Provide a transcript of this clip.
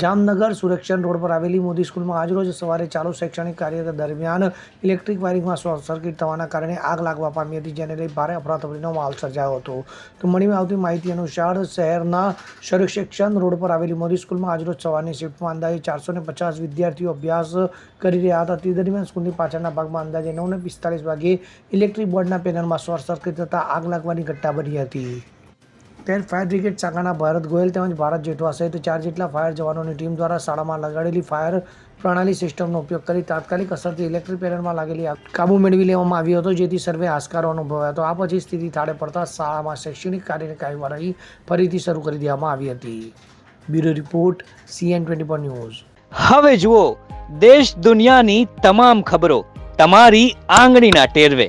Jamnagar સુરક્ષણ road પર આવેલી મોદી સ્કૂલમાં આજરોજ સવારે ચાલુ શૈક્ષણિક કાર્ય દરમિયાન ઇલેક્ટ્રિક વાયરિંગમાં શોર્ટ સર્કિટ થવાના કારણે આગ લાગવા પામી હતી, જેને લઈ ભારે અફરાતફરીનો માહોલ સર્જાયો હતો. તો મળીમાં આવતી માહિતી અનુસાર શહેરના સુરક્ષણ રોડ પર આવેલી મોદી સ્કૂલમાં આજરોજ સવારની શિફ્ટમાં અંદાજે ચારસો પચાસ વિદ્યાર્થીઓ અભ્યાસ કરી રહ્યા હતા. તે દરમિયાન સ્કૂલની પાછળના ભાગમાં અંદાજે નવ ને પિસ્તાલીસ વાગે ઇલેક્ટ્રિક બોર્ડના પેનલમાં શોર્ટ સર્કિટ થતાં આગ લાગવાની ઘટના બની હતી. ત્યારે ફાયર બ્રિગેડ શાખાના ભારત ગોયલ તેમજ ભારત જેઠવા સહિત ચાર જેટલા ફાયર જવાનોની ટીમ દ્વારા શાળામાં લગાડેલી ફાયર પ્રણાલી સિસ્ટમનો ઉપયોગ કરી તાત્કાલિક અસરથી ઇલેક્ટ્રિક પેનલમાં લાગેલી આગ કાબુ મેળવી લેવામાં આવ્યો હતો, જેથી સર્વે આસકારો અનુભવ્યો હતો. આ પછી સ્થિતિ થાળે પડતા શાળામાં શૈક્ષણિક કાર્યની કાર્યવાહી ફરીથી શરૂ કરી દેવામાં આવી હતી. Bureau report CN twenty four news. હવે જુઓ, દેશ દુનિયાની તમામ ખબરો તમારી આંગળીના ટેરવે.